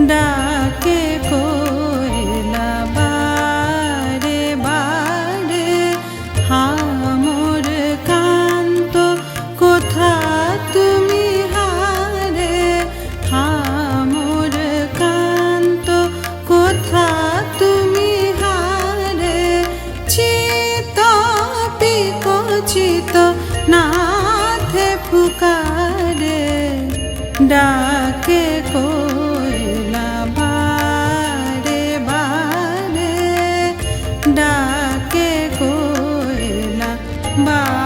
ডাকে বারে বারে, হামর কান্ত, কোথা তুমি হারে? হামর কান্ত, কোথা তুমি হারে? ডাকে কো Bye.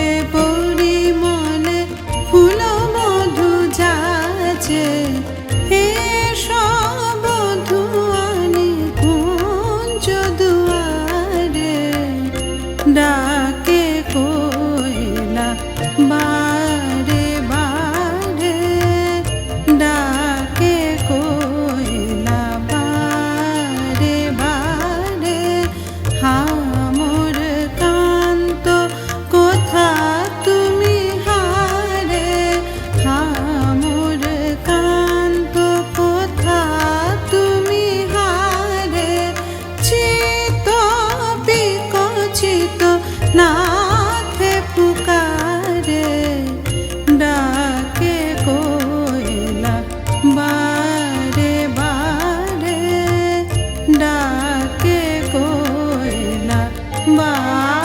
যাচ্ছে হে সব কুঞ্জ দুয়ারে। ডাকে ah.